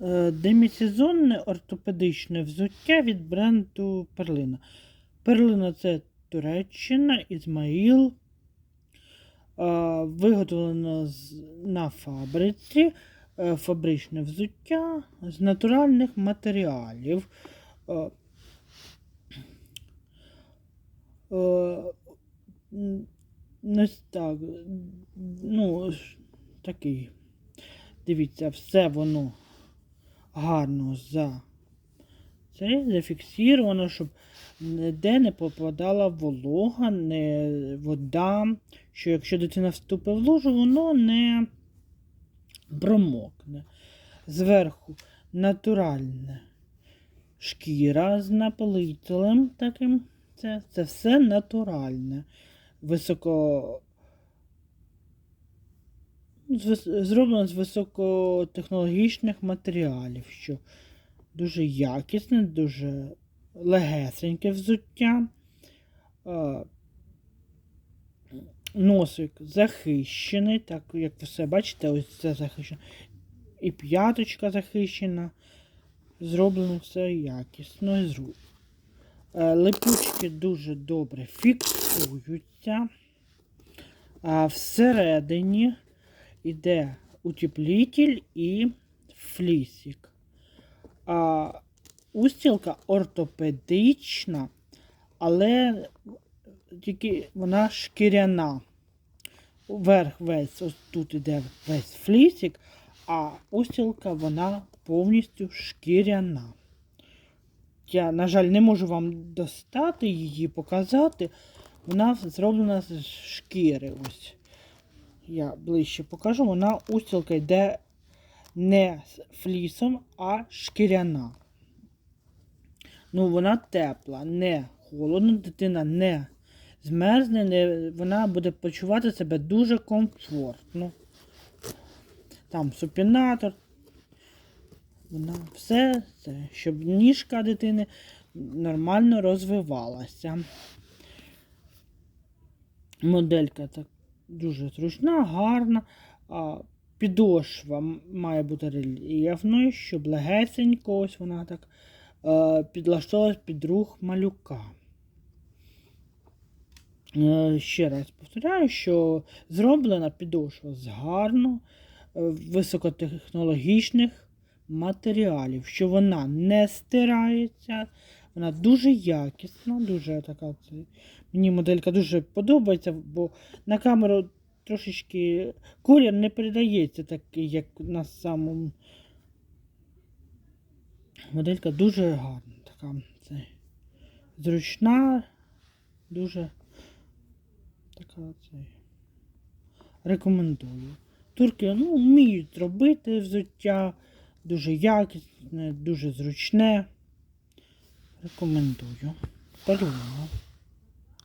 Е, Демісезонне ортопедичне взуття від бренду Перлина. Перлина це Туреччина, Ізмаїл. Е, Виготовлено на фабриці. Е, Фабричне взуття з натуральних матеріалів. Ось так. Ну, такий. Дивіться, все воно гарно за це зафіксировано, щоб ніде не попадала волога, не вода. Що якщо дитина вступить в лужу, воно не промокне. Зверху натуральна шкіра з напилителем таким. Це, це все натуральне. Високо зроблено з високотехнологічних матеріалів, що дуже якісне, дуже легесеньке взуття. Носик захищений, так як ви все бачите, ось це захищено. І п'яточка захищена. Зроблено все якісно і зру. Е, Липучки дуже добре фіксуються. А всередині йде утеплитель і флісик. А устілка ортопедична, але тільки вона шкіряна. Верх весь, ось тут іде весь флісик, а устілка вона повністю шкіряна. Я, на жаль, не можу вам достати її, показати. Вона зроблена з шкіри. Ось. Я ближче покажу. Вона устілка йде не з флісом, а шкіряна. Ну, вона тепла, не холодна, дитина не змерзне, не, вона буде почувати себе дуже комфортно. Там супінатор. Вона все це, щоб ніжка дитини нормально розвивалася. Моделька так дуже зручна, гарна. А, підошва має бути рельєфною, щоб легесенько, ось вона так е, підлаштовувалась під рух малюка. Е, ще раз повторяю, що зроблена підошва з гарно е, високотехнологічних матеріалів, що вона не стирається, вона дуже якісна, дуже така. Мені моделька дуже подобається, бо на камеру трошечки колір не передається такий, як на самому. Моделька дуже гарна, така це, зручна, дуже така це. Рекомендую. Турки ну, вміють робити взуття, дуже якісне, дуже зручне. Рекомендую. Перлина.